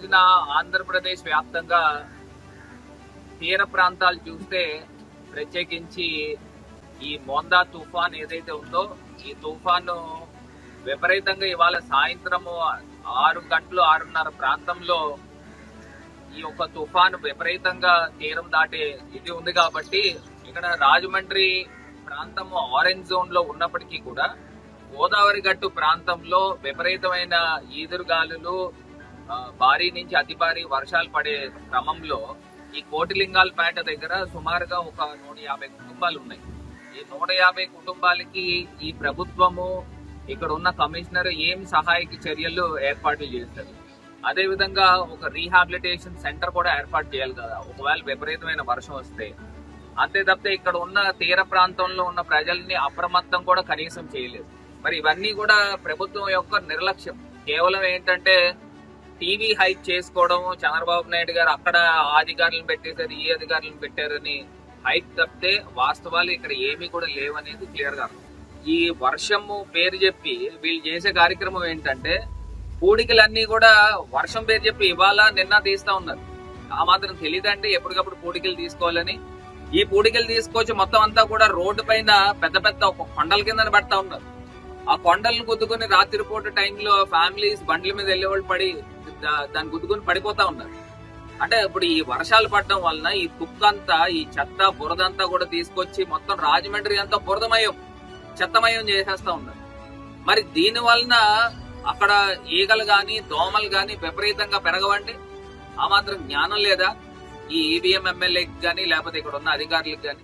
రోజున ఆంధ్రప్రదేశ్ వ్యాప్తంగా తీర ప్రాంతాలు చూస్తే ప్రత్యేకించి ఈ మోందా తుఫాన్ ఏదైతే ఉందో ఈ తుఫాను విపరీతంగా ఇవాళ సాయంత్రము ఆరు గంటలు ఆరున్నర ప్రాంతంలో ఈ యొక్క తుఫాను విపరీతంగా తీరం దాటే ఇది ఉంది కాబట్టి ఇక్కడ రాజమండ్రి ప్రాంతము ఆరెంజ్ జోన్లో ఉన్నప్పటికీ కూడా గోదావరి గట్టు ప్రాంతంలో విపరీతమైన ఈదురుగాలులు భారీ నుంచి అతి భారీ వర్షాలు పడే క్రమంలో ఈ కోటిలింగాలపేట దగ్గర సుమారుగా ఒక నూట యాభై కుటుంబాలు ఉన్నాయి. ఈ నూట యాభై కుటుంబాలకి ఈ ప్రభుత్వము ఇక్కడ ఉన్న కమిషనర్ ఏం సహాయక చర్యలు ఏర్పాట్లు చేస్తారు అదే విధంగా ఒక రీహాబిలిటేషన్ సెంటర్ కూడా ఏర్పాటు చేయాలి కదా. ఒకవేళ విపరీతమైన వర్షం వస్తే. అంతే తప్పితే ఇక్కడ ఉన్న తీర ప్రాంతంలో ఉన్న ప్రజల్ని అప్రమత్తం కూడా కనీసం చేయలేదు. మరి ఇవన్నీ కూడా ప్రభుత్వం యొక్క నిర్లక్ష్యం. కేవలం ఏంటంటే టీవీ హైక్ చేసుకోవడం చంద్రబాబు నాయుడు గారు అక్కడ అధికారులను పెట్టేశారు ఈ అధికారులను పెట్టారని హైక్ తప్పితే వాస్తవాలు ఇక్కడ ఏమీ కూడా లేవనేది క్లియర్గా ఈ వర్షము పేరు చెప్పి వీళ్ళు చేసే కార్యక్రమం ఏంటంటే పూడికలన్నీ కూడా వర్షం పేరు చెప్పి ఇవాళ నిన్న తీస్తా ఉన్నారు. ఆ మాత్రం తెలియదంటే ఎప్పటికప్పుడు పూడికలు తీసుకోవాలని. ఈ పూడికలు తీసుకొచ్చి మొత్తం అంతా కూడా రోడ్డు పైన పెద్ద పెద్ద ఒక కొండల కింద పెడతా ఉన్నారు. ఆ కొండలను గుద్దుకొని రాత్రిపూట టైంలో ఫ్యామిలీస్ బండ్ల మీద వెళ్ళేవాళ్ళు పడి దా- దాన్ని గుద్దుకొని పడిపోతా ఉన్నారు. అంటే ఇప్పుడు ఈ వర్షాలు పడడం వలన ఈ కుక్క అంతా ఈ చెత్త బురదంతా కూడా తీసుకొచ్చి మొత్తం రాజమండ్రి అంతా బురదమయం చెత్తమయం చేసేస్తా ఉన్నారు. మరి దీని వలన అక్కడ ఈగలు గాని దోమలు గాని విపరీతంగా పెరగవండి. ఆ మాత్రం జ్ఞానం లేదా? ఈ ఈవీఎం ఎమ్మెల్యేకి కానీ లేకపోతే ఇక్కడ ఉన్న అధికారులకు కానీ